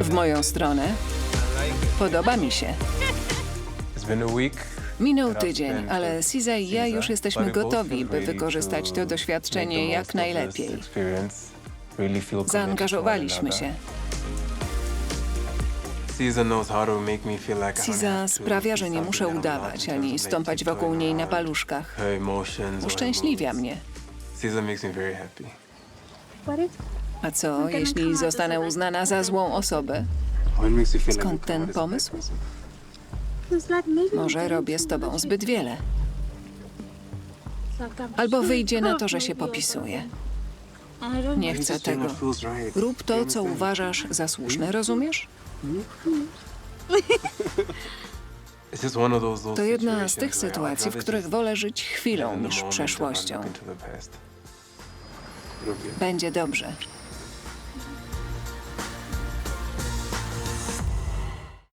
W moją stronę. Podoba mi się. Minął tydzień, ale Siza i ja już jesteśmy gotowi, by wykorzystać to doświadczenie jak najlepiej. Zaangażowaliśmy się. Siza sprawia, że nie muszę udawać ani stąpać wokół niej na paluszkach. Uszczęśliwia mnie. Caesar makes me very happy. A co, jeśli zostanę uznana za złą osobę? Skąd ten pomysł? Może robię z tobą zbyt wiele. Albo wyjdzie na to, że się popisuję. Nie chcę tego. Rób to, co uważasz za słuszne, rozumiesz? Those- those To jedna z tych I'd sytuacji, w których wolę żyć chwilą niż przeszłością. Będzie dobrze.